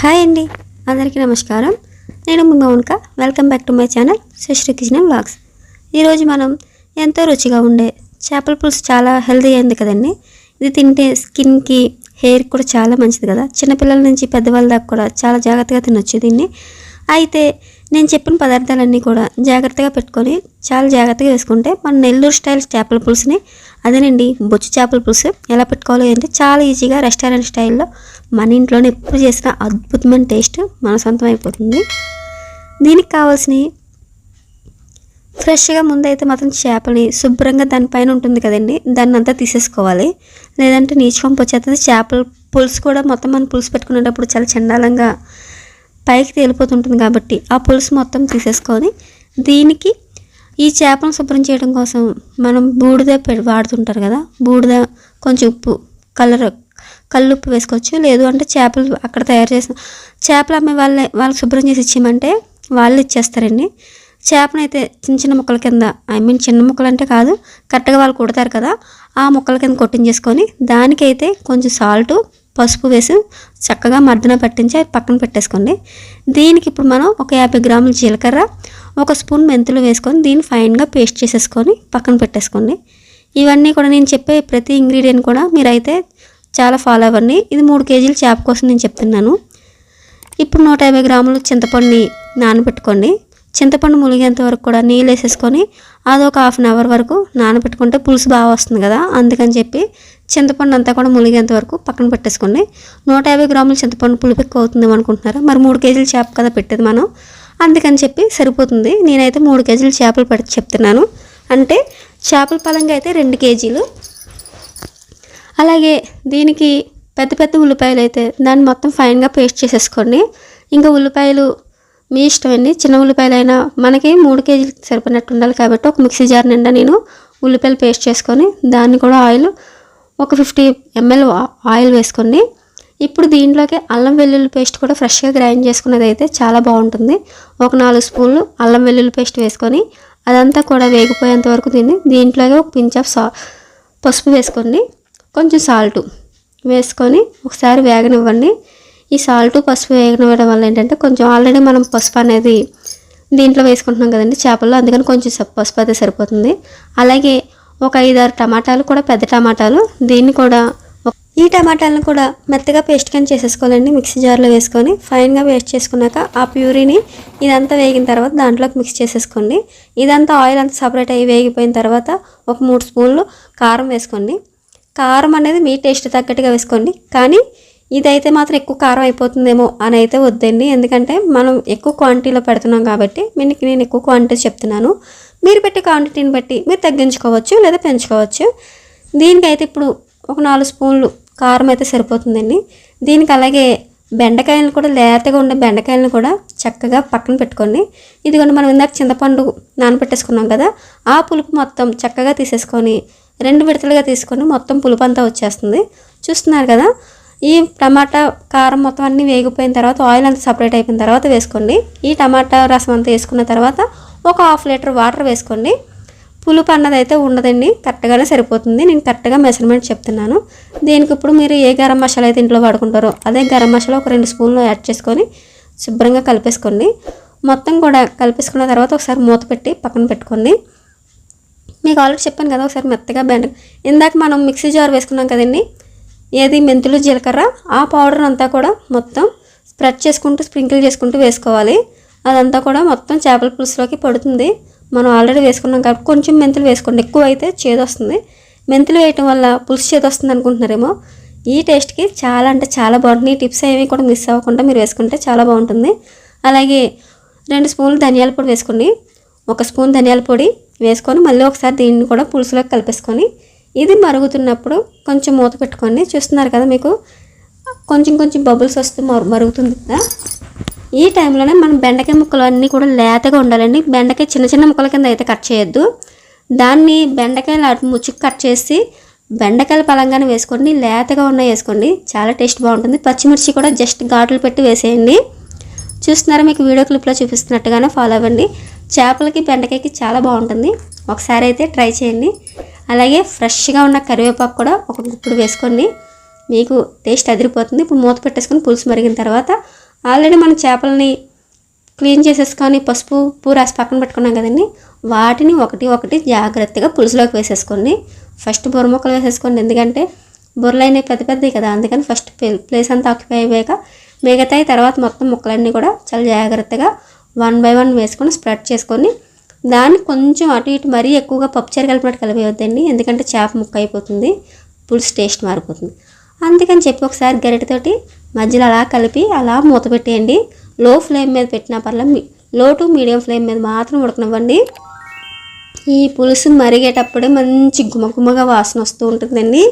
Hi అండి. అందరికీ నమస్కారం. నేను మీ Mounika. Welcome back to my channel Sri kitchen vlogs ఈరోజు మనం ఎంతో రుచిగా ఉండే చేపల పులుసు చాలా హెల్దీ అయింది కదండి. ఇది తింటే స్కిన్కి హెయిర్ కూడా చాలా మంచిది కదా. చిన్నపిల్లల నుంచి పెద్దవాళ్ళ దాకా కూడా చాలా జాగ్రత్తగా తినొచ్చు దీన్ని. అయితే నేను చెప్పిన పదార్థాలన్నీ కూడా జాగ్రత్తగా పెట్టుకొని చాలా జాగ్రత్తగా వేసుకుంటే మన నెల్లూరు స్టైల్ చేపల పులుసుని అదేనండి బొచ్చు చేపల పులుసు ఎలా పెట్టుకోవాలి అంటే చాలా ఈజీగా రెస్టారెంట్ స్టైల్లో మన ఇంట్లోనే ఎప్పుడు చేసిన అద్భుతమైన టేస్ట్ మన సొంతం అయిపోతుంది. దీనికి కావాల్సినవి ఫ్రెష్గా ముందైతే మాత్రం చేపని శుభ్రంగా దానిపైన ఉంటుంది కదండి దాన్ని అంతా తీసేసుకోవాలి. లేదంటే నీచుకొంపు వచ్చేస్తుంది చేపల పులుసు కూడా మొత్తం మనం పులుసు పెట్టుకునేటప్పుడు చాలా చండాలంగా పైకి తేలిపోతుంటుంది కాబట్టి ఆ పులుసు మొత్తం తీసేసుకొని దీనికి ఈ చేపను శుభ్రం చేయడం కోసం మనం బూడిద పె- వాడుతుంటారు కదా బూడిద కొంచెం ఉప్పు కలర్ కల్లుప్పు వేసుకోవచ్చు. లేదు అంటే చేపలు అక్కడ తయారు చేసిన చేపలు అమ్మే వాళ్ళే వాళ్ళకి శుభ్రం చేసి ఇచ్చామంటే వాళ్ళు ఇచ్చేస్తారండి. చేపనైతే చిన్న చిన్న ముక్కల కింద ఐ మీన్ చిన్న ముక్కలు అంటే కాదు కరెక్ట్గా వాళ్ళు కుడతారు కదా ఆ ముక్కల కింద కొట్టించేసుకొని దానికైతే కొంచెం సాల్టు పసుపు వేసి చక్కగా మర్దన పట్టించి అది పక్కన పెట్టేసుకోండి. దీనికి ఇప్పుడు మనం ఒక యాభై గ్రాముల జీలకర్ర ఒక స్పూన్ మెంతులు వేసుకొని దీన్ని ఫైన్గా పేస్ట్ చేసేసుకొని పక్కన పెట్టేసుకోండి. ఇవన్నీ కూడా నేను చెప్పే ప్రతి ఇంగ్రీడియంట్ కూడా మీరైతే చాలా ఫాలో అవ్వండి. ఇది మూడు కేజీల చేప కోసం నేను చెప్తున్నాను. ఇప్పుడు నూట యాభై గ్రాములు చింతపండుని నానబెట్టుకోండి. చింతపండు ములిగేంత వరకు కూడా నీళ్ళు వేసేసుకొని అది ఒక హాఫ్ అన్ అవర్ వరకు నానబెట్టుకుంటే పులుసు బాగా వస్తుంది కదా అందుకని చెప్పి చింతపండు అంతా కూడా ములిగేంత వరకు పక్కన పెట్టేసుకోండి. నూట యాభై గ్రాముల చింతపండు పులుపు ఎక్కువ అవుతుందేమో అనుకుంటున్నారా? మరి మూడు కేజీలు చేప కదా పెట్టేది మనం. అందుకని చెప్పి సరిపోతుంది. నేనైతే మూడు కేజీలు చేపలు పెట్టి చెప్తున్నాను. అంటే చేపల పలంగా అయితే రెండు కేజీలు. అలాగే దీనికి పెద్ద పెద్ద ఉల్లిపాయలు అయితే దాన్ని మొత్తం ఫైన్గా పేస్ట్ చేసేసుకోండి. ఇంకా ఉల్లిపాయలు మీ ఇష్టం అండి చిన్న ఉల్లిపాయలు అయినా మనకి మూడు కేజీలు సరిపడినట్టు ఉండాలి కాబట్టి ఒక మిక్సీ జార్ నిండా నేను ఉల్లిపాయలు పేస్ట్ చేసుకొని దాన్ని కూడా ఆయిల్ ఒక ఫిఫ్టీ ఎంఎల్ ఆయిల్ వేసుకోండి. ఇప్పుడు దీంట్లోకి అల్లం వెల్లుల్లి పేస్ట్ కూడా ఫ్రెష్గా గ్రైండ్ చేసుకున్నది అయితే చాలా బాగుంటుంది. ఒక నాలుగు స్పూన్లు అల్లం వెల్లుల్లి పేస్ట్ వేసుకొని అదంతా కూడా వేగిపోయేంత వరకు తిని దీంట్లోకి ఒక పించ్ ఆఫ్ సా పసుపు వేసుకోండి. కొంచెం సాల్ట్ వేసుకొని ఒకసారి వేగనివ్వండి. ఈ సాల్ట్ పసుపు వేయడం వల్ల ఏంటంటే కొంచెం ఆల్రెడీ మనం పసుపు అనేది దీంట్లో వేసుకుంటున్నాం కదండి చేపల్లో అందుకని కొంచెం పసుపు అయితే సరిపోతుంది. అలాగే ఒక ఐదారు టమాటాలు కూడా పెద్ద టమాటాలు దీన్ని కూడా ఒక- ఈ టమాటాలను కూడా మెత్తగా పేస్ట్ కానీ చేసేసుకోవాలండి. మిక్సీ జార్లో వేసుకొని ఫైన్గా పేస్ట్ చేసుకున్నాక ఆ ప్యూరీని ఇదంతా వేగిన తర్వాత దాంట్లోకి మిక్స్ చేసేసుకోండి. ఇదంతా ఆయిల్ అంతా సపరేట్ అయ్యి వేగిపోయిన తర్వాత ఒక మూడు స్పూన్లు కారం వేసుకోండి. కారం అనేది మీ టేస్ట్ తగ్గట్టుగా వేసుకోండి. కానీ ఇదైతే మాత్రం ఎక్కువ కారం అయిపోతుందేమో అని అయితే వద్దండి. ఎందుకంటే మనం ఎక్కువ క్వాంటిటీలో పెడుతున్నాం కాబట్టి మీకు నేను ఎక్కువ క్వాంటిటీ చెప్తున్నాను. మీరు పెట్టే క్వాంటిటీని బట్టి మీరు తగ్గించుకోవచ్చు లేదా పెంచుకోవచ్చు. దీనికైతే ఇప్పుడు ఒక నాలుగు స్పూన్లు కారం అయితే సరిపోతుందండి. దీనికి అలాగే బెండకాయలను కూడా లేతగా ఉండే బెండకాయలను కూడా చక్కగా పక్కన పెట్టుకోండి. ఇదిగోండి మనం ఇందాక చింతపండు నానబెట్టేసుకున్నాం కదా ఆ పులుపు మొత్తం చక్కగా తీసేసుకొని రెండు విడతలుగా తీసుకొని మొత్తం పులుపు అంతా వచ్చేస్తుంది. చూస్తున్నారు కదా ఈ టమాటా కారం మొత్తం అన్నీ వేగిపోయిన తర్వాత ఆయిల్ అంతా సపరేట్ అయిపోయిన తర్వాత వేసుకోండి. ఈ టమాటా రసం అంతా వేసుకున్న తర్వాత ఒక హాఫ్ లీటర్ వాటర్ వేసుకోండి. పులుపు అన్నది అయితే ఉండదండి కరెక్ట్గానే సరిపోతుంది. నేను కరెక్ట్గా మెజర్మెంట్ చెప్తున్నాను. దీనికి ఇప్పుడు మీరు ఏ గరం మసాలా అయితే ఇంట్లో వాడుకుంటారో అదే గరం మసాలా ఒక రెండు స్పూన్లు యాడ్ చేసుకొని శుభ్రంగా కలిపేసుకోండి. మొత్తం కూడా కలిపేసుకున్న తర్వాత ఒకసారి మూత పెట్టి పక్కన పెట్టుకోండి. మీకు ఆల్రెడీ చెప్పాను కదా ఒకసారి మెత్తగా బెండ ఇందాక మనం మిక్సీ జార్ వేసుకున్నాం కదండి ఏది? మెంతులు జీలకర్ర. ఆ పౌడర్ అంతా కూడా మొత్తం స్ప్రెడ్ చేసుకుంటూ స్ప్రింకిల్ చేసుకుంటూ వేసుకోవాలి. అదంతా కూడా మొత్తం చేపల పులుసులోకి పడుతుంది. మనం ఆల్రెడీ వేసుకున్నాం కాబట్టి కొంచెం మెంతులు వేసుకోండి. ఎక్కువ అయితే చేదు వస్తుంది. మెంతులు వేయటం వల్ల పులుసు చేదు వస్తుంది అనుకుంటున్నారేమో? ఈ టేస్ట్కి చాలా అంటే చాలా బాగుంటుంది. ఈ టిప్స్ ఏవి కూడా మిస్ అవ్వకుండా మీరు వేసుకుంటే చాలా బాగుంటుంది. అలాగే రెండు స్పూన్లు ధనియాల పొడి వేసుకోండి. ఒక స్పూన్ ధనియాల పొడి వేసుకొని మళ్ళీ ఒకసారి దీన్ని కూడా పులుసులోకి కలిపేసుకొని ఇది మరుగుతున్నప్పుడు కొంచెం మూత పెట్టుకోండి చూస్తున్నారు కదా మీకు? కొంచెం కొంచెం బబుల్స్ వస్తూ మరు మరుగుతుంది కదా? ఈ టైంలోనే మనం బెండకాయ ముక్కలు అన్నీ కూడా లేతగా ఉండాలండి. బెండకాయ చిన్న చిన్న ముక్కల కింద అయితే కట్ చేయొద్దు. దాన్ని బెండకాయలు అటు ముచ్చుకు కట్ చేసి బెండకాయలు పలంగానే వేసుకోండి. లేతగా ఉన్న వేసుకోండి. చాలా టేస్ట్ బాగుంటుంది. పచ్చిమిర్చి కూడా జస్ట్ ఘాట్లు పెట్టి వేసేయండి. చూస్తున్నారా మీకు వీడియో క్లిప్లో చూపిస్తున్నట్టుగానే ఫాలో అవ్వండి. చేపలకి బెండకాయకి చాలా బాగుంటుంది. ఒకసారి అయితే ట్రై చేయండి. అలాగే ఫ్రెష్గా ఉన్న కరివేపాకు కూడా ఒక గుప్పుడు వేసుకోండి. మీకు టేస్ట్ అదిరిపోతుంది. ఇప్పుడు మూత పెట్టేసుకొని పులుసు మరిగిన తర్వాత ఆల్రెడీ మనం చేపలని క్లీన్ చేసేసుకొని పసుపు ఉప్పు రాసి పక్కన పెట్టుకున్నాం కదండి. వాటిని ఒకటి ఒకటి జాగ్రత్తగా పులుసులోకి వేసేసుకోండి. ఫస్ట్ బుర్ర ముక్కలు వేసేసుకోండి. ఎందుకంటే బుర్రలు అయినవి పెద్ద పెద్దవి కదా. అందుకని ఫస్ట్ ప్లేస్ అంతా ఆక్యుపై అయ్యాక మిగతాయి తర్వాత మొత్తం ముక్కలన్నీ కూడా చాలా జాగ్రత్తగా వన్ బై వన్ వేసుకొని స్ప్రెడ్ చేసుకొని దాన్ని కొంచెం అటు ఇటు మరీ ఎక్కువగా పప్పుచారు కలిపినట్టు కలిపేయొద్దండి. ఎందుకంటే చేప ముక్క అయిపోతుంది పులుసు టేస్ట్ మారిపోతుంది. అందుకని చెప్పి ఒకసారి గరిటెతోటి మధ్యలో అలా కలిపి అలా మూత పెట్టేయండి. లో ఫ్లేమ్ మీద పెట్టినా పర్లే లో టు మీడియం ఫ్లేమ్ మీద మాత్రం ఉడకనివ్వండి. ఈ పులుసు మరిగేటప్పుడే మంచి గుమగుమగా వాసన వస్తూ ఉంటుందండి.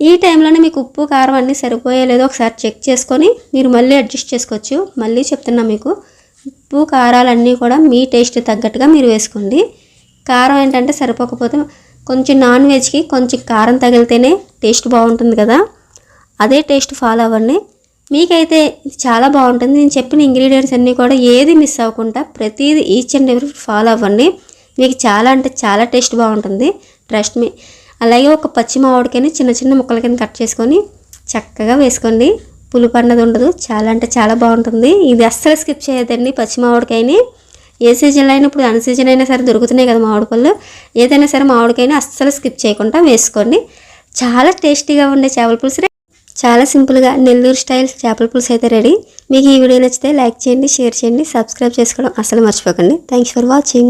ఈ టైంలోనే మీకు ఉప్పు కారం అన్నీ సరిపోయే లేదో ఒకసారి చెక్ చేసుకొని మీరు మళ్ళీ అడ్జస్ట్ చేసుకోవచ్చు. మళ్ళీ చెప్తున్నా మీకు ఉప్పు కారాలన్నీ కూడా మీ టేస్ట్ తగ్గట్టుగా మీరు వేసుకోండి. కారం ఏంటంటే సరిపోకపోతే కొంచెం నాన్ వెజ్కి కొంచెం కారం తగిలితేనే టేస్ట్ బాగుంటుంది కదా. అదే టేస్ట్ ఫాలో అవ్వండి. మీకైతే ఇది చాలా బాగుంటుంది. నేను చెప్పిన ఇంగ్రీడియంట్స్ అన్నీ కూడా ఏది మిస్ అవ్వకుండా ప్రతిదీ ఈచ్ అండ్ ఎవ్రీ ఫాలో అవ్వండి. మీకు చాలా అంటే చాలా టేస్ట్ బాగుంటుంది. ట్రస్ట్ మీ అలాగే ఒక పచ్చి మామిడికాయని చిన్న చిన్న ముక్కల కింద కట్ చేసుకొని చక్కగా వేసుకోండి. పులుపు అన్నది ఉండదు. చాలా అంటే చాలా బాగుంటుంది. ఇది అస్సలు స్కిప్ చేయొద్దండి. పచ్చి మామిడికాయని. ఏ సీజన్లో అయినా ఇప్పుడు అన్ సీజన్ అయినా సరే దొరుకుతున్నాయి కదా మామిడి పళ్ళు ఏదైనా సరే మామిడికాయని అస్సలు స్కిప్ చేయకుండా వేసుకోండి. చాలా టేస్టీగా ఉండే చేపల పులుసు చాలా సింపుల్గా నెల్లూరు స్టైల్ చేపల పులుసు అయితే రెడీ మీకు ఈ వీడియో నచ్చితే లైక్ చేయండి షేర్ చేయండి సబ్స్క్రైబ్ చేసుకోవడం అసలు మర్చిపోకండి. Thanks for watching